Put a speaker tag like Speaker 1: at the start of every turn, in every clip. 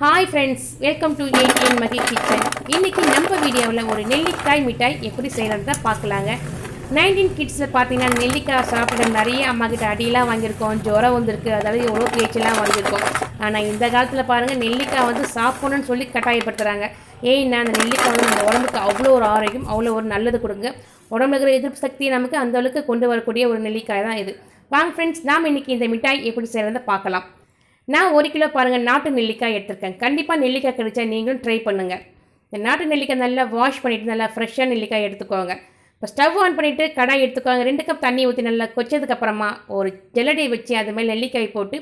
Speaker 1: Hi friends welcome to ATN Magi kitchen இன்றைக்கி நம்ம வீடியோவில் ஒரு நெல்லிக்காய் மிட்டாய் எப்படி செய்யறத பார்க்கலாங்க. நைன்டீன் கிட்ஸில் பார்த்தீங்கன்னா நெல்லிக்காய் சாப்பிட நிறைய அம்மா கிட்ட அடியெல்லாம் வாங்கியிருக்கோம் ஜுரம் வந்திருக்கு அதாவது எவ்வளோ பேச்செல்லாம் வாங்கியிருக்கோம் ஆனால் இந்த காலத்தில் பாருங்கள் நெல்லிக்காய் வந்து சாப்பிடணும்னு சொல்லி கட்டாயப்படுத்துகிறாங்க ஏன்னா அந்த நெல்லிக்காய் வந்து நம்ம உடம்புக்கு அவ்வளோ ஒரு ஆரோக்கியம் அவ்வளோ ஒரு நல்லது கொடுங்க. உடம்புல இருக்கிற எதிர்ப்பு சக்தியை நமக்கு அந்தளவுக்கு கொண்டு வரக்கூடிய ஒரு நெல்லிக்காய் தான் இது. வாங்க ஃப்ரெண்ட்ஸ் நாம் இன்னைக்கு இந்த மிட்டாய் எப்படி செய்கிறத பார்க்கலாம். நான் ஒரு கிலோ பாருங்கள் நாட்டு நெல்லிக்காய் எடுத்திருக்கேன். கண்டிப்பாக நெல்லிக்காய் கிடைச்சா நீங்களும் ட்ரை பண்ணுங்கள் இந்த நாட்டு நெல்லிக்காய் நல்லா வாஷ் பண்ணிவிட்டு நல்லா ஃப்ரெஷ்ஷாக நெல்லிக்காய் எடுத்துக்கோங்க. இப்போ ஸ்டவ் ஆன் பண்ணிவிட்டு கடாய் எடுத்துக்கோங்க. ரெண்டு கப் தண்ணி ஊற்றி நல்லா கொச்சதுக்கப்புறமா ஒரு ஜல்லடையை வச்சு அது மேலே நெல்லிக்காய் போட்டு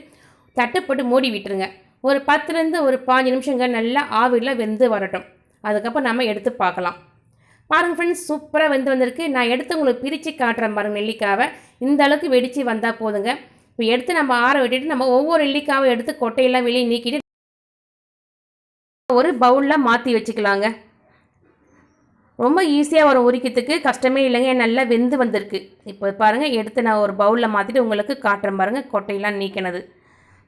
Speaker 1: தட்டு போட்டு மூடி விட்டுருங்க. ஒரு பத்துலேருந்து ஒரு பாஞ்சு நிமிஷங்க நல்லா ஆவியில் வெந்து வரட்டும். அதுக்கப்புறம் நம்ம எடுத்து பார்க்கலாம். பாருங்கள் ஃப்ரெண்ட்ஸ் சூப்பராக வெந்து வந்திருக்கு. நான் எடுத்து உங்களுக்கு பிரித்து காட்டுறேன் பாருங்கள் நெல்லிக்காவை. இந்த அளவுக்கு வெடித்து வந்தால் போதுங்க. இப்போ எடுத்து நம்ம ஆற விட்டுட்டு நம்ம ஒவ்வொரு நெல்லிக்காவும் எடுத்து கொட்டையெல்லாம் வெளியே நீக்கிட்டு ஒரு பவுலில் மாற்றி வச்சுக்கலாங்க. ரொம்ப ஈஸியாக வரும் உரிக்கிறதுக்கு கஷ்டமே இல்லைங்க. நல்லா வெந்து வந்திருக்கு. இப்போ பாருங்கள் எடுத்து நான் ஒரு பவுலில் மாற்றிட்டு உங்களுக்கு காட்டுறேன் பாருங்கள் கொட்டையெல்லாம் நீக்கினது.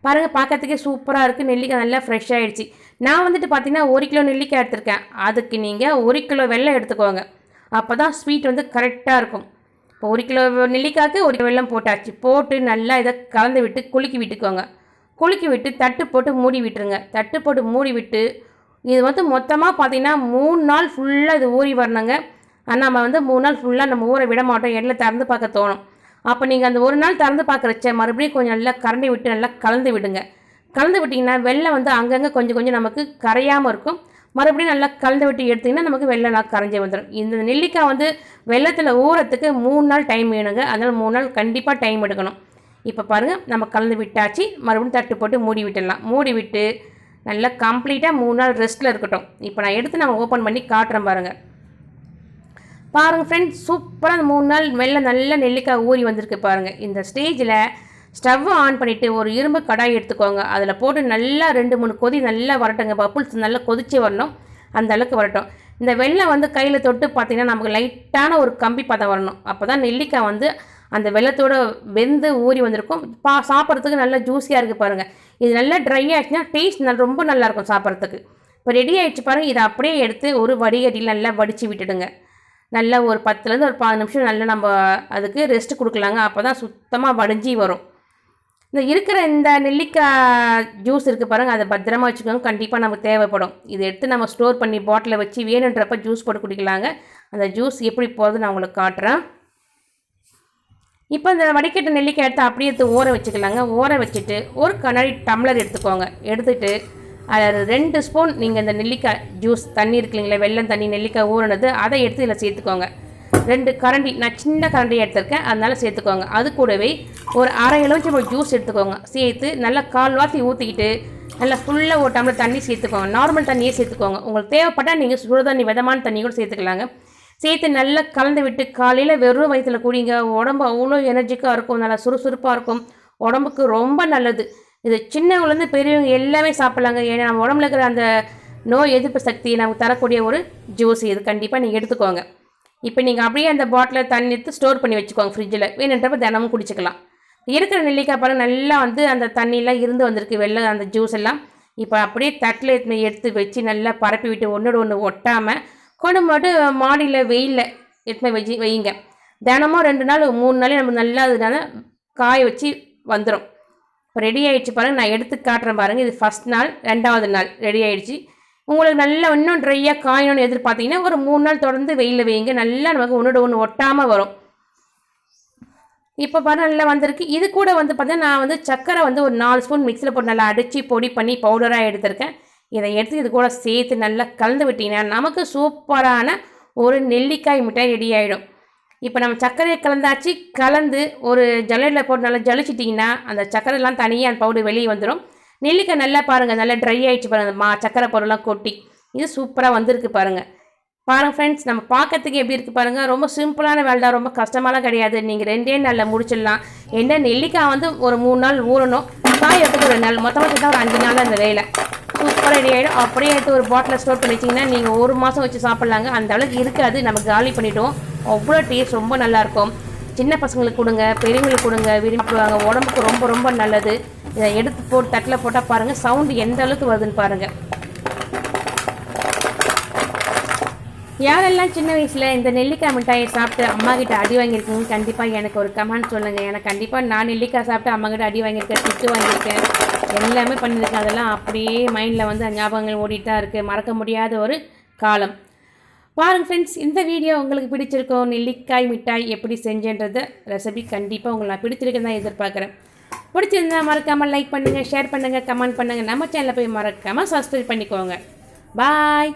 Speaker 1: பாருங்கள் பார்க்கறதுக்கே சூப்பராக இருக்குது நெல்லிக்காய் நல்லா ஃப்ரெஷ் ஆகிடுச்சு நான் வந்துட்டு பார்த்தீங்கன்னா ஒரு கிலோ நெல்லிக்காய் எடுத்திருக்கேன். அதுக்கு நீங்கள் ஒரு கிலோ வெள்ளம் எடுத்துக்கோங்க. அப்போ தான் ஸ்வீட் வந்து கரெக்டாக இருக்கும். இப்போ ஒரு கிலோ நெல்லிக்காய்க்கு ஒரு கிலோ வெள்ளம் போட்டாச்சு. போட்டு நல்லா இதை கலந்து விட்டு குலுக்கி விட்டுக்கோங்க. குலுக்கி விட்டு தட்டு போட்டு மூடி விட்டுருங்க. தட்டு போட்டு மூடி விட்டு இது வந்து மொத்தமாக பார்த்தீங்கன்னா மூணு நாள் ஃபுல்லாக இது ஊறி வரணுங்க. ஆனால் நம்ம வந்து மூணு நாள் ஃபுல்லாக நம்ம ஊற விட மாட்டோம். எல்லாம் திறந்து பார்க்க தோணும். அப்போ நீங்கள் அந்த ஒரு நாள் திறந்து பார்க்குறச்ச மறுபடியும் கொஞ்சம் நல்லா கரண்டி விட்டு நல்லா கலந்து விடுங்க. கலந்து விட்டிங்கன்னா வெள்ளம் வந்து அங்கங்கே கொஞ்சம் கொஞ்சம் நமக்கு கரையாமல் இருக்கும். மறுபடியும் நல்லா கலந்து விட்டு எடுத்திங்கன்னா நமக்கு வெள்ளை நாள் கரைஞ்சி வந்துடும் இந்த நெல்லிக்காய் வந்து வெள்ளத்தில் ஊறத்துக்கு மூணு நாள் டைம் வேணுங்க. அதனால் மூணு நாள் கண்டிப்பாக டைம் எடுக்கணும். இப்போ பாருங்கள் நம்ம கலந்து விட்டாச்சு. மறுபடியும் தட்டு போட்டு மூடி விட்டுடலாம். மூடி விட்டு நல்லா கம்ப்ளீட்டாக மூணு நாள் ரெஸ்ட்டில் இருக்கட்டும். இப்போ நான் எடுத்து நான் ஓப்பன் பண்ணி காட்டுறேன் பாருங்கள் பாருங்கள் ஃப்ரெண்ட்ஸ் சூப்பராக அந்த மூணு நாள் வெள்ளை நல்ல நெல்லிக்காய் ஊறி வந்திருக்கு பாருங்கள் இந்த ஸ்டேஜில் ஸ்டவ்வை ஆன் பண்ணிவிட்டு ஒரு இரும்பு கடாய் எடுத்துக்கோங்க. அதில் போட்டு நல்லா ரெண்டு மூணு கொதி நல்லா வரட்டுங்க. பப்புள்ஸ் நல்லா கொதிச்சு வரணும். அந்த அளவுக்கு வரட்டும். இந்த வெள்ளம் வந்து கையில் தொட்டு பார்த்தீங்கன்னா நமக்கு லைட்டான ஒரு கம்பி பதம் வரணும். அப்போ தான் நெல்லிக்காய் வந்து அந்த வெள்ளத்தோடு வெந்து ஊறி வந்திருக்கும். பா சாப்பிட்றதுக்கு நல்லா ஜூஸியாக இருக்குது பாருங்கள் இது நல்லா ட்ரை ஆச்சுன்னா டேஸ்ட் நல்லா ரொம்ப நல்லாயிருக்கும் சாப்பிட்றதுக்கு. இப்போ ரெடி ஆகிடுச்சு பாருங்கள் இதை அப்படியே எடுத்து ஒரு வடிகட்டியில் நல்லா வடித்து விட்டுடுங்க. நல்லா ஒரு பத்துலேருந்து ஒரு பதினஞ்சு நிமிஷம் நல்லா நம்ம அதுக்கு ரெஸ்ட் கொடுக்கலாங்க. அப்போ தான் சுத்தமாக வடிஞ்சி வரும். இந்த இருக்கிற இந்த நெல்லிக்காய் ஜூஸ் இருக்குது பாருங்கள் அதை பத்திரமா வச்சுக்கோங்க. கண்டிப்பாக நமக்கு தேவைப்படும். இதை எடுத்து நம்ம ஸ்டோர் பண்ணி பாட்டிலில் வச்சு வேணுன்றப்ப ஜூஸ் போட்டு குடிக்கலாங்க. அந்த ஜூஸ் எப்படி போகிறது நான் உங்களுக்கு காட்டுறேன். இப்போ இந்த வடிகட்ட நெல்லிக்காய் எடுத்து அப்படியே எடுத்து ஊற வச்சுக்கலாங்க. ஊற வச்சுட்டு ஒரு கண்ணாடி டம்ளர் எடுத்துக்கோங்க. எடுத்துட்டு அதில் ரெண்டு ஸ்பூன் நீங்கள் இந்த நெல்லிக்காய் ஜூஸ் தண்ணி இருக்கு இல்லைங்களா வெள்ளம் தண்ணி நெல்லிக்காய் ஊறினது அதை எடுத்து இதில் சேர்த்துக்கோங்க. ரெண்டு கரண்டி நான் சின்ன கரண்டி எடுத்திருக்கேன். அதனால சேர்த்துக்கோங்க. அது கூடவே ஒரு அரை எலுமிச்சம்பழம் ஜூஸ் எடுத்துக்கோங்க. சேர்த்து நல்லா கால் வாசி ஊற்றிக்கிட்டு நல்லா ஃபுல்லாக ஒரு டம்ளர் தண்ணி சேர்த்துக்கோங்க. நார்மல் தண்ணியே சேர்த்துக்கோங்க. உங்களுக்கு தேவைப்பட்டால் நீங்கள் சுடு தண்ணி விதமான தண்ணி கூட சேர்த்துக்கலாங்க. சேர்த்து நல்லா கலந்து விட்டு காலையில் வெறும் வயிற்றில் குடிங்க. உடம்பு அவ்வளோ எனர்ஜிக்காக இருக்கும். நல்லா சுறுசுறுப்பாக இருக்கும். உடம்புக்கு ரொம்ப நல்லது. இது சின்னவங்கலேருந்து பெரியவங்க எல்லாமே சாப்பிட்லாங்க. ஏன்னா நம்ம உடம்புல இருக்கிற அந்த நோய் எதிர்ப்பு சக்தியை நமக்கு தரக்கூடிய ஒரு ஜூஸ் இது. கண்டிப்பாக நீங்கள் எடுத்துக்கோங்க. இப்போ நீங்கள் அப்படியே அந்த பாட்டிலில் தண்ணி எடுத்து ஸ்டோர் பண்ணி வச்சுக்கோங்க ஃப்ரிட்ஜில் வேணுன்றப்ப தினமும் குடிச்சிக்கலாம். இருக்கிற நெல்லிக்காய் பாருங்க நல்லா வந்து அந்த தண்ணியெலாம் இருந்து வந்திருக்கு வெள்ளை அந்த ஜூஸ் எல்லாம். இப்போ அப்படியே தட்டில் எடுத்து எடுத்து வச்சு நல்லா பரப்பி விட்டு ஒன்றோட ஒன்று ஒட்டாமல் கொண்டு மட்டும் மாடியில் வெயிலில் எடுத்து வச்சு வையுங்க. தினமும் ரெண்டு நாள் மூணு நாள் நம்ம நல்லா அதனால காய வச்சு வந்துடும் இப்போ ரெடி ஆகிடுச்சு பாருங்கள் நான் எடுத்து காட்டுறேன் பாருங்கள் இது ஃபஸ்ட் நாள் ரெண்டாவது நாள் ரெடி ஆகிடுச்சு உங்களுக்கு நல்லா இன்னும் ட்ரையாக காயணும்னு எதிர்பார்த்தீங்கன்னா ஒரு மூணு நாள் தொடர்ந்து வெயிலில் வைங்க. நல்லா நமக்கு ஒன்றோட ஒன்று ஒட்டாமல் வரும். இப்போ பாருங்க நல்லா வந்திருக்கு. இது கூட வந்து பார்த்தீங்கன்னா நான் வந்து சக்கரை வந்து ஒரு நாலு ஸ்பூன் மிக்சியில் போட்டு நல்லா அடித்து பொடி பண்ணி பவுடராக எடுத்திருக்கேன். இதை எடுத்து இது கூட சேர்த்து நல்லா கலந்து விட்டிங்கன்னா நமக்கு சூப்பரான ஒரு நெல்லிக்காய் மிட்டாய் ரெடி ஆகிடும் இப்போ நம்ம சர்க்கரையை கலந்தாச்சு கலந்து ஒரு ஜல்லடில் போட்டு நல்லா ஜலிச்சிட்டிங்கன்னா அந்த சர்க்கரைலாம் தனியாக அந்த பவுடர் வெளியே வந்துடும் நெல்லிக்காய் நல்லா பாருங்கள் நல்லா ட்ரை ஆகிடுச்சு பாருங்கள் மா சக்கரை பொருள்லாம் கொட்டி. இது சூப்பராக வந்திருக்கு பாருங்கள் பாருங்கள் ஃப்ரெண்ட்ஸ் நம்ம பார்க்கறதுக்கு எப்படி இருக்குது பாருங்கள் ரொம்ப சிம்பிளான வேலை தான் ரொம்ப கஷ்டமாலாம் கிடையாது. நீங்கள் ரெண்டே நாளில் முடிச்சிடலாம். என்ன நெல்லிக்காய் வந்து ஒரு மூணு நாள் ஊறணும் காய் எடுத்துக்கு ஒரு நாள் மொத்தமாக சேர்த்தா ஒரு அஞ்சு நாள் அந்த வேலை. சூப்பராக ரெடி ஆகிடும் அப்படியே எடுத்து ஒரு பாட்டில் ஸ்டோர் பண்ணி வச்சிங்கன்னா நீங்கள் ஒரு மாதம் வச்சு சாப்பிட்லாங்க. அந்த அளவுக்கு இருக்காது நம்ம காலி பண்ணிவிட்டோம் அவ்வளோ டேஸ்ட் ரொம்ப நல்லாயிருக்கும் சின்ன பசங்களுக்கு கொடுங்க பெரியவங்களுக்கு கொடுங்க விரும்பி சாப்பிடுவாங்க. உடம்புக்கு ரொம்ப ரொம்ப நல்லது. இதை எடுத்து போட்டு தட்டில் போட்டால் பாருங்கள் சவுண்டு எந்த அளவுக்கு வருதுன்னு பாருங்கள் யாரெல்லாம் சின்ன வயசில் இந்த நெல்லிக்காய் மிட்டாயை சாப்பிட்டு அம்மா கிட்ட அடி வாங்கியிருக்கீங்க கண்டிப்பாக எனக்கு ஒரு கமெண்ட் சொல்லுங்கள் எனக்கு கண்டிப்பாக நான் நெல்லிக்காய் சாப்பிட்டு அம்மா கிட்ட அடி வாங்கியிருக்கேன் திட்டு வாங்கியிருக்கேன். எல்லாமே பண்ணியிருக்கேன். அதெல்லாம் அப்படியே மைண்டில் வந்து ஞாபகங்கள் ஓடிட்டு தான் இருக்குது மறக்க முடியாத ஒரு காலம். பாருங்கள் ஃப்ரெண்ட்ஸ் இந்த வீடியோ உங்களுக்கு பிடிச்சிருக்கோம் நெல்லிக்காய் மிட்டாய் எப்படி செஞ்சேன்றத ரெசிபி கண்டிப்பாக உங்களை நான் பிடிச்சிருக்குன்னு தான் எதிர்பார்க்குறேன். பிடிச்சிருந்தா மறக்காமல் லைக் பண்ணுங்கள் ஷேர் பண்ணுங்கள் கமெண்ட் பண்ணுங்கள் நம்ம சேனலில் போய் மறக்காமல் சப்ஸ்கிரைப் பண்ணிக்கோங்க. பாய்